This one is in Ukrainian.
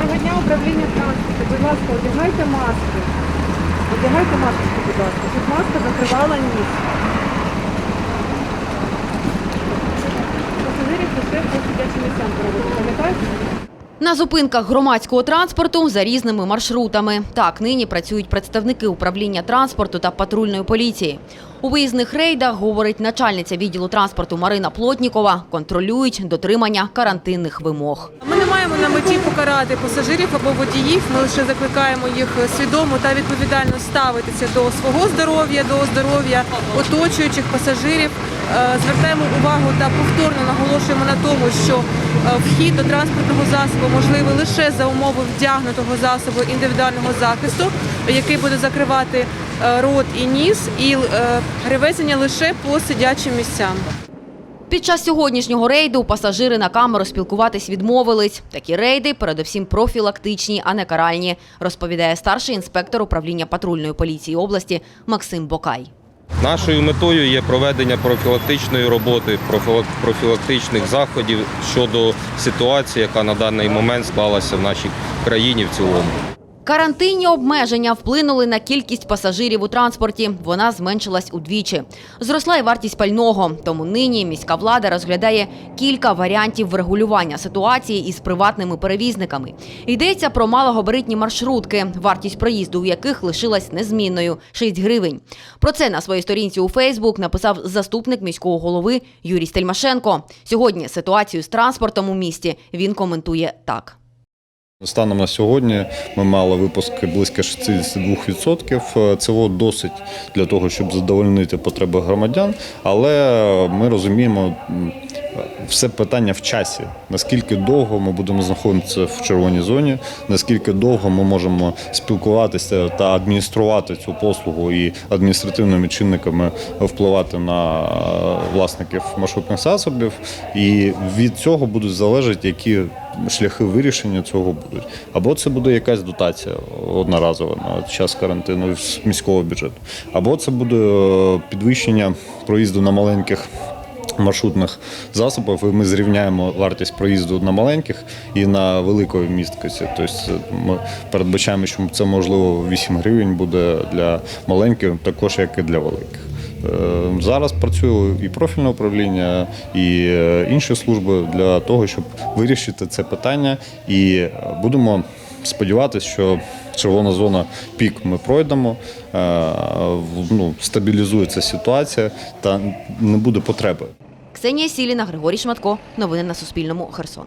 Доброго дня, управління транспорту. Будь ласка, одягайте маски. Одягайте маску, будь ласка, щоб маска закривала ніс. Пасажирів лише по сидячим місцям пам'ятаєте? На зупинках громадського транспорту за різними маршрутами. Так, нині працюють представники управління транспорту та патрульної поліції. У виїзних рейдах, говорить начальниця відділу транспорту Марина Плотнікова, контролюють дотримання карантинних вимог. Маємо на меті покарати пасажирів або водіїв. Ми лише закликаємо їх свідомо та відповідально ставитися до свого здоров'я, до здоров'я оточуючих пасажирів. Е, Звертаємо увагу та повторно наголошуємо на тому, що е, вхід до транспортного засобу можливий лише за умови вдягнутого засобу індивідуального захисту, який буде закривати е, рот і ніс, і перевезення лише по сидячим місцям. Під час сьогоднішнього рейду пасажири на камеру спілкуватись відмовились. Такі рейди передусім профілактичні, а не каральні, розповідає старший інспектор управління патрульної поліції області Максим Бокай. Нашою метою є проведення профілактичної роботи, профілактичних заходів щодо ситуації, яка на даний момент склалася в нашій країні в цілому. Карантинні обмеження вплинули на кількість пасажирів у транспорті. Вона зменшилась удвічі. Зросла й вартість пального. Тому нині міська влада розглядає кілька варіантів врегулювання ситуації із приватними перевізниками. Йдеться про малогабаритні маршрутки, вартість проїзду у яких лишилась незмінною 6 гривень. Про це на своїй сторінці у Фейсбук написав заступник міського голови Юрій Стельмашенко. Сьогодні ситуацію з транспортом у місті він коментує так. Станом на сьогодні ми мали випуск близько 62%. Цього досить для того, щоб задовольнити потреби громадян, але ми розуміємо. Все питання в часі. Наскільки довго ми будемо знаходитися в червоній зоні, наскільки довго ми можемо спілкуватися та адмініструвати цю послугу і адміністративними чинниками впливати на е, власників маршрутних засобів. І від цього будуть залежати, які шляхи вирішення цього будуть. Або це буде якась дотація одноразова на час карантину з міського бюджету, або це буде е, підвищення проїзду на маленьких. Маршрутних засобів і ми зрівняємо вартість проїзду на маленьких і на великої місткості. Тобто ми передбачаємо, що це можливо 8 гривень буде для маленьких, також як і для великих. Е, Зараз працює і профільне управління, і е, інші служби для того, щоб вирішити це питання, і е, будемо сподіватися, що червона зона пік ми пройдемо, е, ну, стабілізується ситуація та не буде потреби. Ксенія Сіліна, Григорій Шматко. Новини на Суспільному. Херсон.